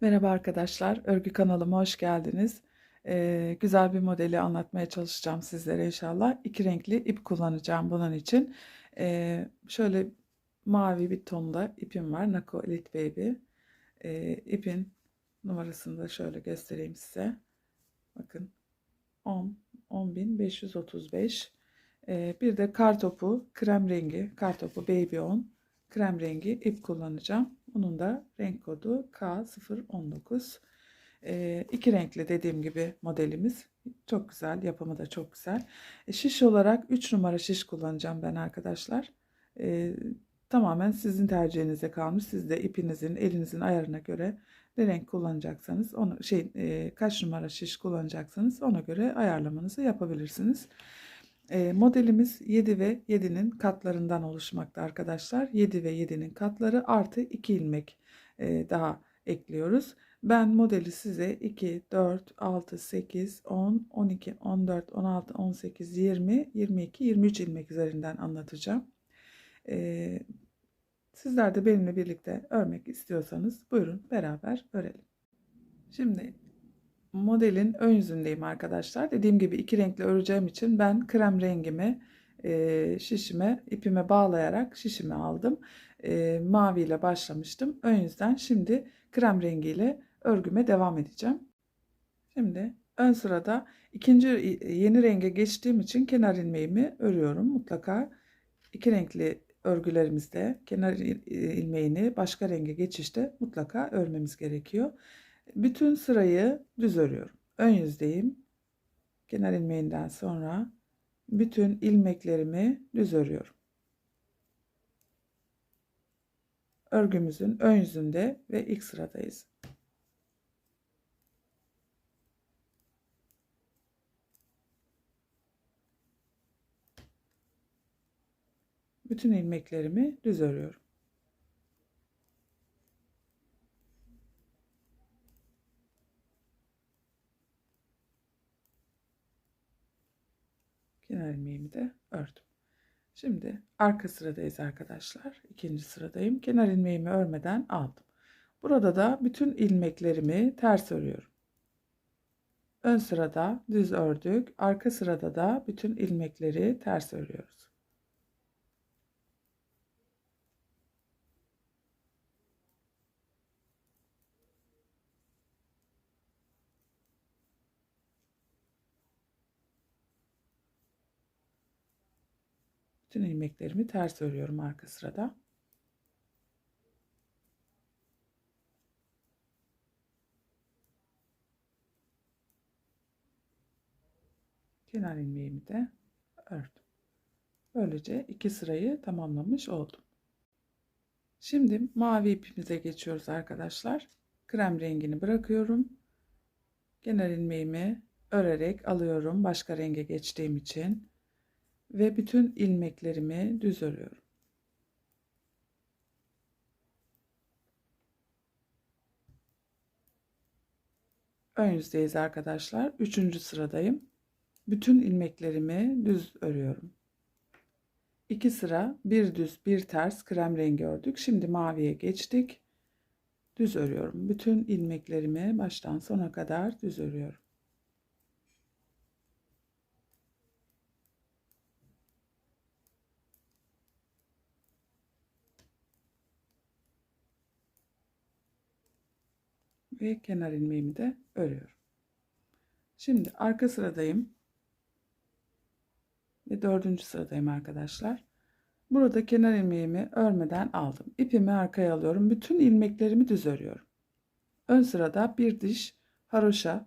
Merhaba arkadaşlar, örgü kanalıma hoş geldiniz. Ee, güzel bir modeli anlatmaya çalışacağım sizlere inşallah. İki renkli ip kullanacağım bunun için. Ee, şöyle mavi bir tonda ipim var, Nako Elite Baby. Ee, ipin numarasını da şöyle göstereyim size. Bakın 10 10535. Ee, bir de kar topu krem rengi, kar topu Baby 10 krem rengi ip kullanacağım. Bunun da renk kodu K019. Ee, iki renkli dediğim gibi modelimiz. Çok güzel. Yapımı da çok güzel. E, şiş olarak 3 numara şiş kullanacağım ben arkadaşlar. E, tamamen sizin tercihinize kalmış. Siz de ipinizin, elinizin ayarına göre ne renk kullanacaksanız, onu şey e, kaç numara şiş kullanacaksanız ona göre ayarlamanızı yapabilirsiniz. E, modelimiz 7 ve 7'nin katlarından oluşmakta arkadaşlar. 7 ve 7'nin katları artı 2 ilmek e, daha ekliyoruz. Ben modeli size 2, 4, 6, 8, 10, 12, 14, 16, 18, 20, 22, 23 ilmek üzerinden anlatacağım. E, sizler de benimle birlikte örmek istiyorsanız buyurun beraber örelim. Şimdi modelin ön yüzündeyim arkadaşlar. Dediğim gibi iki renkli öreceğim için ben krem rengimi e, şişime ipime bağlayarak şişimi aldım. E, mavi ile başlamıştım. Ön yüzden şimdi krem rengiyle örgüme devam edeceğim. Şimdi ön sırada ikinci yeni renge geçtiğim için kenar ilmeğimi örüyorum. Mutlaka iki renkli örgülerimizde kenar ilmeğini başka renge geçişte mutlaka örmemiz gerekiyor. Bütün sırayı düz örüyorum. Ön yüzdeyim. Kenar ilmeğinden sonra bütün ilmeklerimi düz örüyorum. Örgümüzün ön yüzünde ve ilk sıradayız. Bütün ilmeklerimi düz örüyorum. Kenar ilmeğimi de ördüm. Şimdi arka sıradayız arkadaşlar. İkinci sıradayım. Kenar ilmeğimi örmeden aldım. Burada da bütün ilmeklerimi ters örüyorum. Ön sırada düz ördük. Arka sırada da bütün ilmekleri ters örüyoruz. Bütün ilmeklerimi ters örüyorum arka sırada. Kenar ilmeğimi de ördüm. Böylece iki sırayı tamamlamış oldum. Şimdi mavi ipimize geçiyoruz arkadaşlar. Krem rengini bırakıyorum. Kenar ilmeğimi örerek alıyorum başka renge geçtiğim için ve bütün ilmeklerimi düz örüyorum. Ön yüzdeyiz arkadaşlar. Üçüncü sıradayım. Bütün ilmeklerimi düz örüyorum. İki sıra bir düz bir ters krem rengi ördük. Şimdi maviye geçtik. Düz örüyorum. Bütün ilmeklerimi baştan sona kadar düz örüyorum. Ve kenar ilmeğimi de örüyorum. Şimdi arka sıradayım ve dördüncü sıradayım arkadaşlar. Burada kenar ilmeğimi örmeden aldım. İpimi arkaya alıyorum. Bütün ilmeklerimi düz örüyorum. Ön sırada bir diş haroşa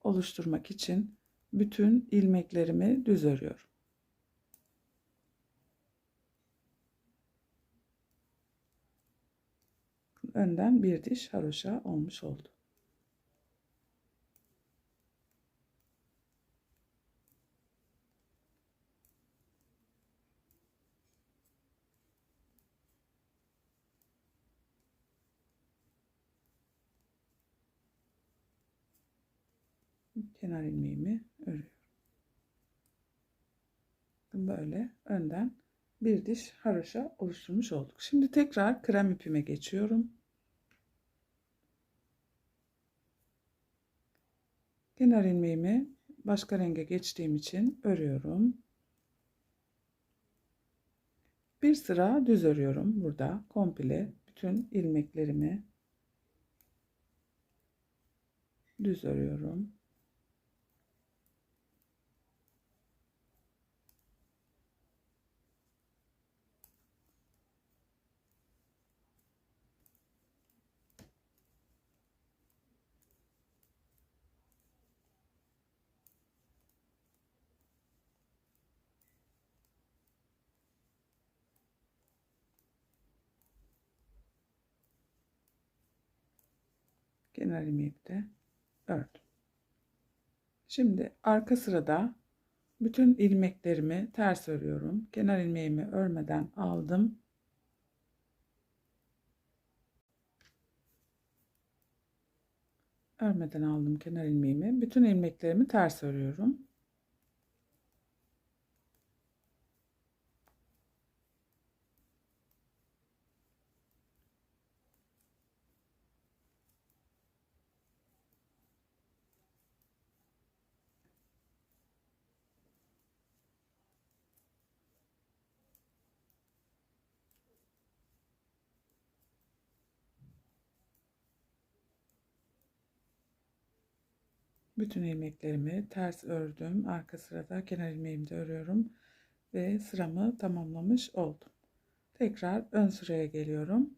oluşturmak için bütün ilmeklerimi düz örüyorum. önden bir diş haroşa olmuş oldu. Kenar ilmeğimi örüyorum. Böyle önden bir diş haroşa oluşturmuş olduk. Şimdi tekrar krem ipime geçiyorum. Kenar ilmeğimi başka renge geçtiğim için örüyorum. Bir sıra düz örüyorum burada komple bütün ilmeklerimi düz örüyorum. Kenar ilmeğimi de ördüm. Şimdi arka sırada bütün ilmeklerimi ters örüyorum. Kenar ilmeğimi örmeden aldım. Örmeden aldım kenar ilmeğimi. Bütün ilmeklerimi ters örüyorum. Bütün ilmeklerimi ters ördüm. Arka sırada kenar ilmeğimi de örüyorum. Ve sıramı tamamlamış oldum. Tekrar ön sıraya geliyorum.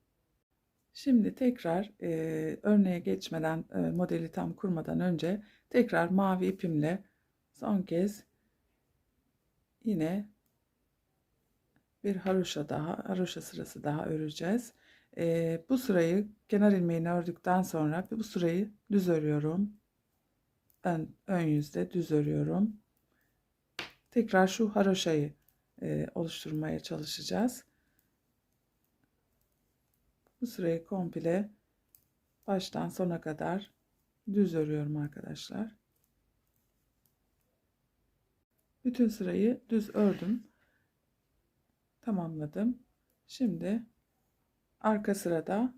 Şimdi tekrar e, örneğe geçmeden e, modeli tam kurmadan önce tekrar mavi ipimle son kez yine bir haroşa daha haroşa sırası daha öreceğiz. E, bu sırayı kenar ilmeğini ördükten sonra bu sırayı düz örüyorum ön, ön yüzde düz örüyorum. Tekrar şu haroşayı e, oluşturmaya çalışacağız. Bu sırayı komple baştan sona kadar düz örüyorum arkadaşlar. Bütün sırayı düz ördüm. Tamamladım. Şimdi arka sırada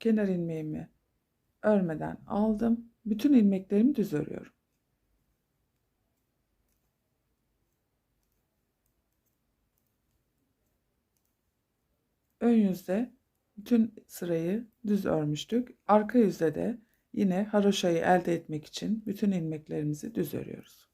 kenar ilmeğimi örmeden aldım bütün ilmeklerimi düz örüyorum. Ön yüzde bütün sırayı düz örmüştük. Arka yüzde de yine haroşayı elde etmek için bütün ilmeklerimizi düz örüyoruz.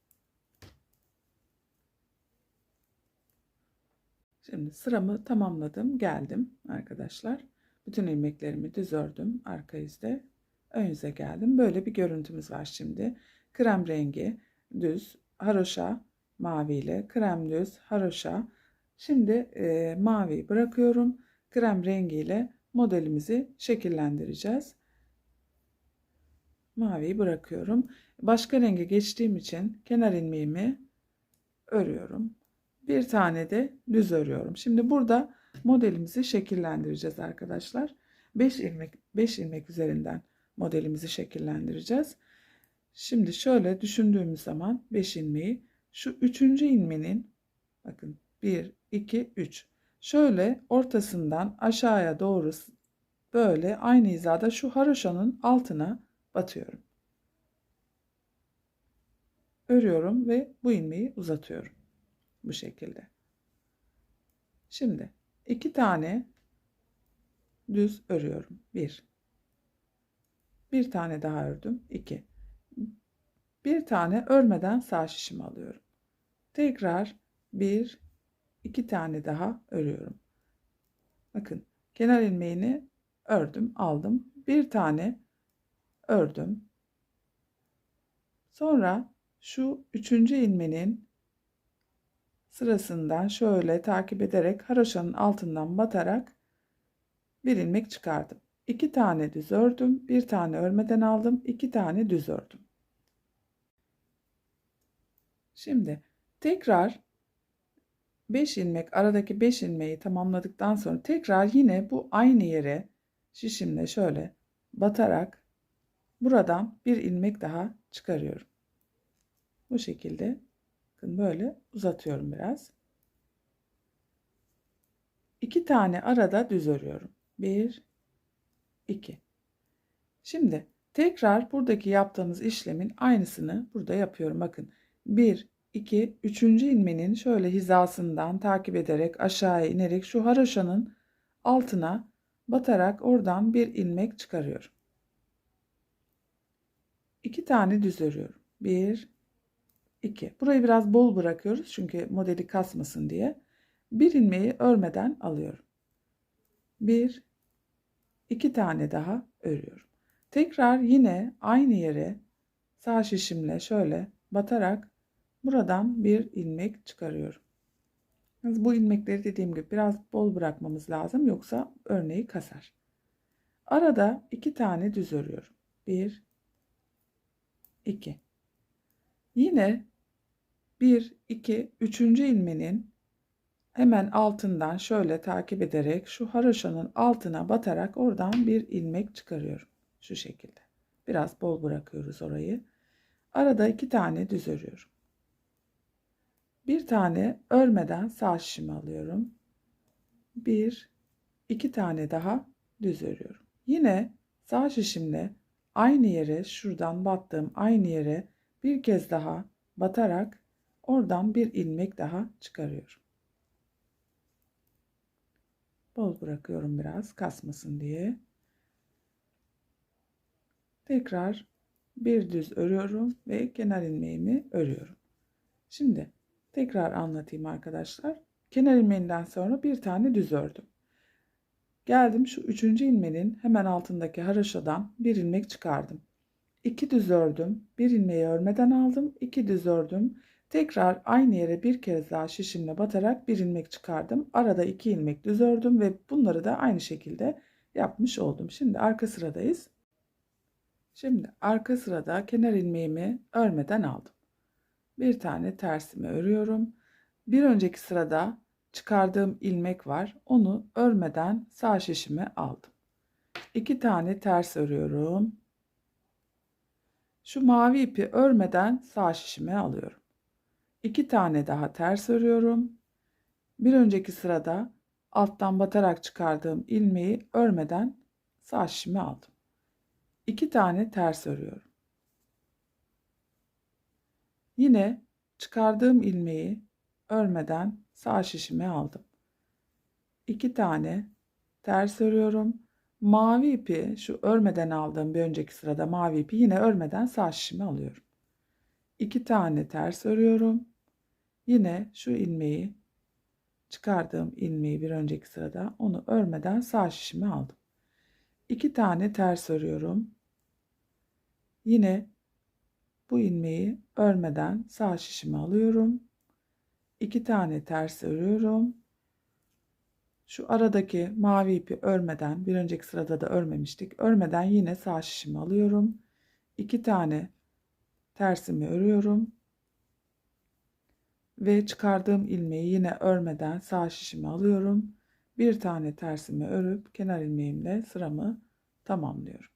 Şimdi sıramı tamamladım. Geldim arkadaşlar. Bütün ilmeklerimi düz ördüm arka yüzde ön yüze geldim. Böyle bir görüntümüz var şimdi. Krem rengi düz haroşa mavi ile krem düz haroşa. Şimdi e, mavi bırakıyorum. Krem rengiyle modelimizi şekillendireceğiz. Maviyi bırakıyorum. Başka renge geçtiğim için kenar ilmeğimi örüyorum. Bir tane de düz örüyorum. Şimdi burada modelimizi şekillendireceğiz arkadaşlar. 5 ilmek 5 ilmek üzerinden modelimizi şekillendireceğiz. Şimdi şöyle düşündüğümüz zaman 5 ilmeği şu 3. ilmeğin bakın 1 2 3 şöyle ortasından aşağıya doğru böyle aynı hizada şu haroşanın altına batıyorum. Örüyorum ve bu ilmeği uzatıyorum. Bu şekilde. Şimdi iki tane düz örüyorum. 1 bir tane daha ördüm. 2. Bir tane örmeden sağ şişimi alıyorum. Tekrar bir, iki tane daha örüyorum. Bakın kenar ilmeğini ördüm, aldım. Bir tane ördüm. Sonra şu üçüncü ilmeğin sırasından şöyle takip ederek haroşanın altından batarak bir ilmek çıkardım. 2 tane düz ördüm. Bir tane örmeden aldım. 2 tane düz ördüm. Şimdi tekrar 5 ilmek aradaki 5 ilmeği tamamladıktan sonra tekrar yine bu aynı yere şişimle şöyle batarak buradan bir ilmek daha çıkarıyorum. Bu şekilde bakın böyle uzatıyorum biraz. 2 tane arada düz örüyorum. 1 2. Şimdi Tekrar buradaki yaptığımız işlemin aynısını burada yapıyorum. Bakın 1, 2, 3. ilmeğin şöyle hizasından takip ederek aşağıya inerek şu haroşanın altına batarak oradan bir ilmek çıkarıyorum. 2 tane düz örüyorum. 1, 2. Burayı biraz bol bırakıyoruz çünkü modeli kasmasın diye. Bir ilmeği örmeden alıyorum. 1, 2 tane daha örüyorum. Tekrar yine aynı yere sağ şişimle şöyle batarak buradan bir ilmek çıkarıyorum. Bu ilmekleri dediğim gibi biraz bol bırakmamız lazım yoksa örneği kasar. Arada iki tane düz örüyorum. Bir, iki. Yine bir, iki, üçüncü ilmenin hemen altından şöyle takip ederek şu haroşanın altına batarak oradan bir ilmek çıkarıyorum. Şu şekilde. Biraz bol bırakıyoruz orayı. Arada iki tane düz örüyorum. Bir tane örmeden sağ şişimi alıyorum. Bir, iki tane daha düz örüyorum. Yine sağ şişimle aynı yere şuradan battığım aynı yere bir kez daha batarak oradan bir ilmek daha çıkarıyorum. Bol bırakıyorum biraz kasmasın diye. Tekrar bir düz örüyorum ve kenar ilmeğimi örüyorum. Şimdi tekrar anlatayım arkadaşlar. Kenar ilmeğinden sonra bir tane düz ördüm. Geldim şu üçüncü ilmeğin hemen altındaki haraşadan bir ilmek çıkardım. İki düz ördüm. Bir ilmeği örmeden aldım. iki düz ördüm. Tekrar aynı yere bir kez daha şişimle batarak bir ilmek çıkardım. Arada iki ilmek düz ördüm ve bunları da aynı şekilde yapmış oldum. Şimdi arka sıradayız. Şimdi arka sırada kenar ilmeğimi örmeden aldım. Bir tane tersimi örüyorum. Bir önceki sırada çıkardığım ilmek var. Onu örmeden sağ şişime aldım. İki tane ters örüyorum. Şu mavi ipi örmeden sağ şişime alıyorum. İki tane daha ters örüyorum. Bir önceki sırada alttan batarak çıkardığım ilmeği örmeden sağ şişime aldım. 2 tane ters örüyorum. Yine çıkardığım ilmeği örmeden sağ şişime aldım. 2 tane ters örüyorum. Mavi ipi şu örmeden aldığım bir önceki sırada mavi ipi yine örmeden sağ şişime alıyorum. 2 tane ters örüyorum. Yine şu ilmeği çıkardığım ilmeği bir önceki sırada onu örmeden sağ şişime aldım. 2 tane ters örüyorum. Yine bu ilmeği örmeden sağ şişimi alıyorum. İki tane ters örüyorum. Şu aradaki mavi ipi örmeden bir önceki sırada da örmemiştik. Örmeden yine sağ şişimi alıyorum. İki tane tersimi örüyorum. Ve çıkardığım ilmeği yine örmeden sağ şişimi alıyorum. Bir tane tersimi örüp kenar ilmeğimle sıramı tamamlıyorum.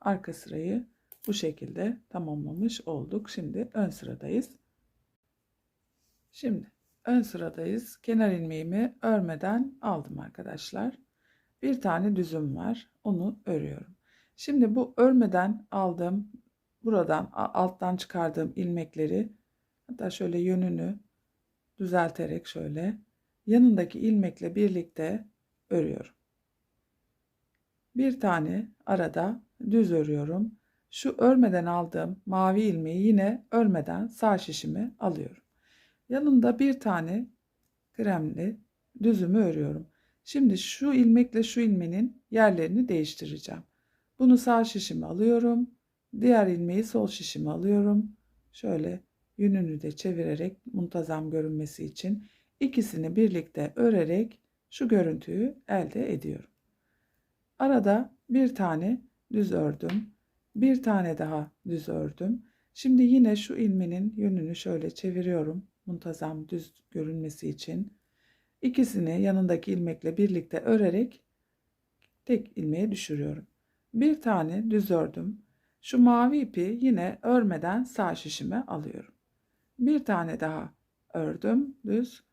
Arka sırayı bu şekilde tamamlamış olduk. Şimdi ön sıradayız. Şimdi ön sıradayız. Kenar ilmeğimi örmeden aldım arkadaşlar. Bir tane düzüm var. Onu örüyorum. Şimdi bu örmeden aldığım buradan alttan çıkardığım ilmekleri hatta şöyle yönünü düzelterek şöyle yanındaki ilmekle birlikte örüyorum. Bir tane arada düz örüyorum. Şu örmeden aldığım mavi ilmeği yine örmeden sağ şişimi alıyorum. Yanında bir tane kremli düzümü örüyorum. Şimdi şu ilmekle şu ilmeğin yerlerini değiştireceğim. Bunu sağ şişime alıyorum. Diğer ilmeği sol şişime alıyorum. Şöyle yönünü de çevirerek muntazam görünmesi için ikisini birlikte örerek şu görüntüyü elde ediyorum. Arada bir tane düz ördüm. Bir tane daha düz ördüm. Şimdi yine şu ilmeğin yönünü şöyle çeviriyorum. Muntazam düz görünmesi için. İkisini yanındaki ilmekle birlikte örerek tek ilmeğe düşürüyorum. Bir tane düz ördüm. Şu mavi ipi yine örmeden sağ şişime alıyorum. Bir tane daha ördüm düz.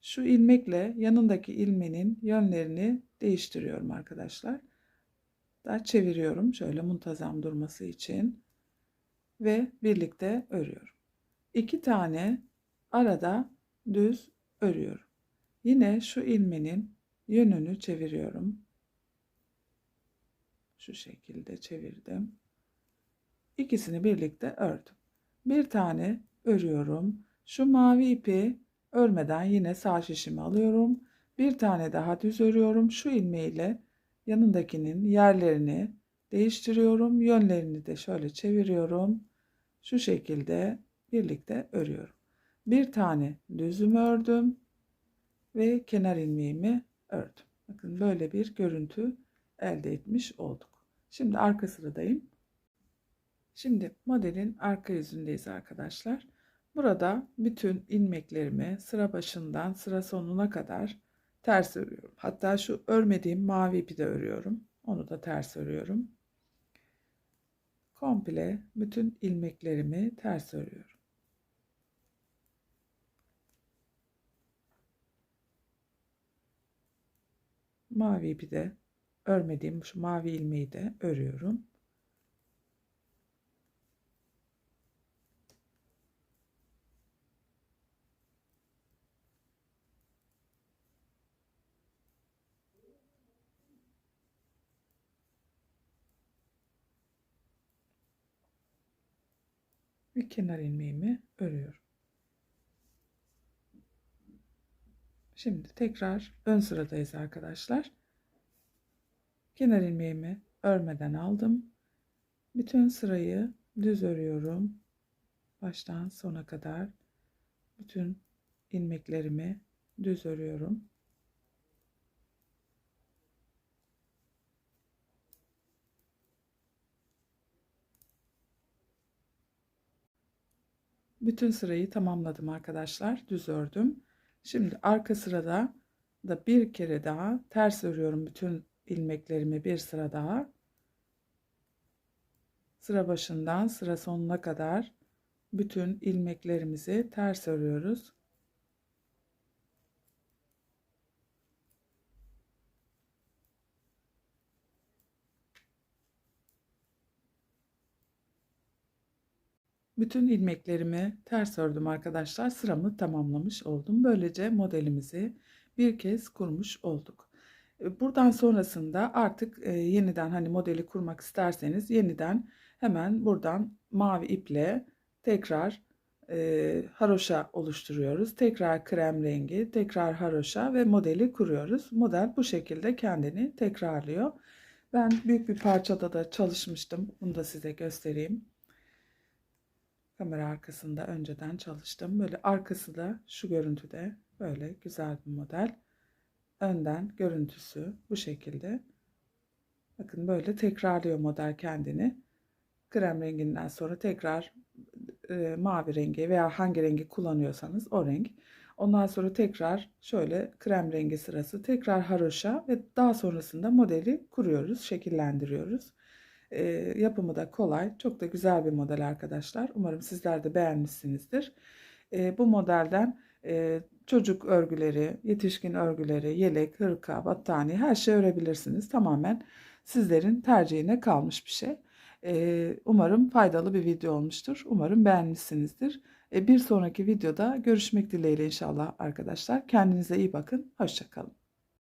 Şu ilmekle yanındaki ilmeğin yönlerini değiştiriyorum arkadaşlar. da çeviriyorum şöyle muntazam durması için ve birlikte örüyorum. İki tane arada düz örüyorum. Yine şu ilmeğin yönünü çeviriyorum. Şu şekilde çevirdim. İkisini birlikte ördüm. Bir tane örüyorum. Şu mavi ipi örmeden yine sağ şişimi alıyorum. Bir tane daha düz örüyorum. Şu ilmeğiyle yanındakinin yerlerini değiştiriyorum. Yönlerini de şöyle çeviriyorum. Şu şekilde birlikte örüyorum. Bir tane düzümü ördüm ve kenar ilmeğimi ördüm. Bakın böyle bir görüntü elde etmiş olduk. Şimdi arka sıradayım. Şimdi modelin arka yüzündeyiz arkadaşlar. Burada bütün ilmeklerimi sıra başından sıra sonuna kadar ters örüyorum. Hatta şu örmediğim mavi ipi de örüyorum. Onu da ters örüyorum. Komple bütün ilmeklerimi ters örüyorum. Mavi ipi de örmediğim şu mavi ilmeği de örüyorum. Ve kenar ilmeğimi örüyorum. Şimdi tekrar ön sıradayız arkadaşlar. Kenar ilmeğimi örmeden aldım. Bütün sırayı düz örüyorum. Baştan sona kadar bütün ilmeklerimi düz örüyorum. Bütün sırayı tamamladım arkadaşlar. Düz ördüm. Şimdi arka sırada da bir kere daha ters örüyorum bütün ilmeklerimi bir sıra daha. Sıra başından sıra sonuna kadar bütün ilmeklerimizi ters örüyoruz. Bütün ilmeklerimi ters ördüm arkadaşlar. Sıramı tamamlamış oldum. Böylece modelimizi bir kez kurmuş olduk. E, buradan sonrasında artık e, yeniden hani modeli kurmak isterseniz yeniden hemen buradan mavi iple tekrar e, haroşa oluşturuyoruz. Tekrar krem rengi, tekrar haroşa ve modeli kuruyoruz. Model bu şekilde kendini tekrarlıyor. Ben büyük bir parçada da çalışmıştım. Bunu da size göstereyim. Kamera arkasında önceden çalıştım. Böyle arkası da şu görüntüde böyle güzel bir model. Önden görüntüsü bu şekilde. Bakın böyle tekrarlıyor model kendini. Krem renginden sonra tekrar e, mavi rengi veya hangi rengi kullanıyorsanız o renk. Ondan sonra tekrar şöyle krem rengi sırası tekrar haroşa ve daha sonrasında modeli kuruyoruz, şekillendiriyoruz. E, yapımı da kolay. Çok da güzel bir model arkadaşlar. Umarım sizler de beğenmişsinizdir. E, bu modelden e, çocuk örgüleri, yetişkin örgüleri, yelek, hırka, battaniye her şey örebilirsiniz. Tamamen sizlerin tercihine kalmış bir şey. E, umarım faydalı bir video olmuştur. Umarım beğenmişsinizdir. E, bir sonraki videoda görüşmek dileğiyle inşallah arkadaşlar. Kendinize iyi bakın. Hoşçakalın.